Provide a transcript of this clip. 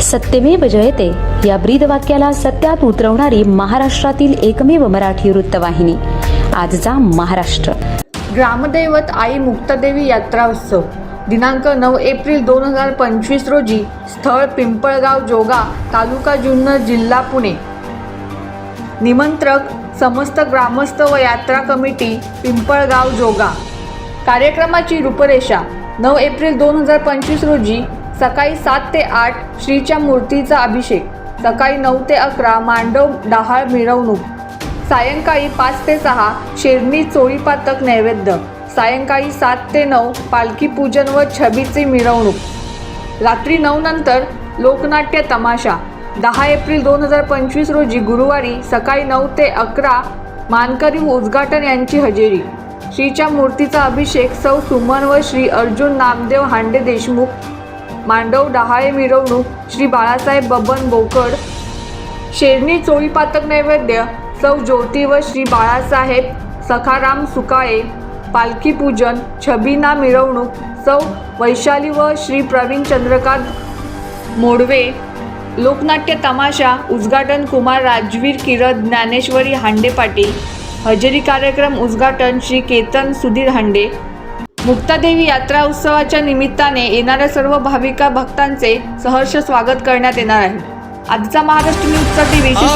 सत्यमेव जयते. या ब्रीदवाक्याला सत्यात उतरवणारी महाराष्ट्रातील एकमेव मराठी वृत्तवाहिनी. आजचा महाराष्ट्र. ग्रामदैवत आई मुक्तादेवी यात्रा उत्सव. दिनांक नऊ एप्रिल दोन हजार पंचवीस रोजी स्थळ पिंपळगाव जोगा तालुका जुन्नर जिल्हा पुणे. निमंत्रक समस्त ग्रामस्थ व यात्रा कमिटी पिंपळगाव जोगा. कार्यक्रमाची रूपरेषा नऊ एप्रिल दोन हजार पंचवीस रोजी सकाळी सात ते आठ श्रीच्या मूर्तीचा अभिषेक. सकाळी नऊ ते अकरा मांडव डहाळ मिरवणूक. सायंकाळी पाच ते सहा शेरणी चोळीपातक नैवेद्य. सायंकाळी सात ते नऊ पालखी पूजन व छबीची मिरवणूक. रात्री नऊ नंतर लोकनाट्य तमाशा. दहा एप्रिल दोन हजार पंचवीस रोजी गुरुवारी सकाळी नऊ ते अकरा मानकरी उद्घाटन यांची हजेरी. श्रीच्या मूर्तीचा अभिषेक सौ सुमन व श्री अर्जुन नामदेव हांडे देशमुख मांडव डहाळे मिरवणूक श्री बाळासाहेब बबन बोकड शेरणी चोळीपातक नैवेद्य सौ ज्योती व श्री बाळासाहेब सखाराम सुकाळे पालखी पूजन छबिना मिरवणूक सौ वैशाली व श्री प्रवीण चंद्रकांत मोडवे लोकनाट्य तमाशा उद्घाटन कुमार राजवीर किरद ज्ञानेश्वरी हांडे पाटील हजेरी कार्यक्रम उद्घाटन श्री केतन सुधीर हांडे मुक्तादेवी यात्रा उत्सवाच्या निमित्ताने येणाऱ्या सर्व भाविका भक्तांचे सहर्ष स्वागत करण्यात येणार आहे. आजचा महाराष्ट्र न्यूजसाठी विशेष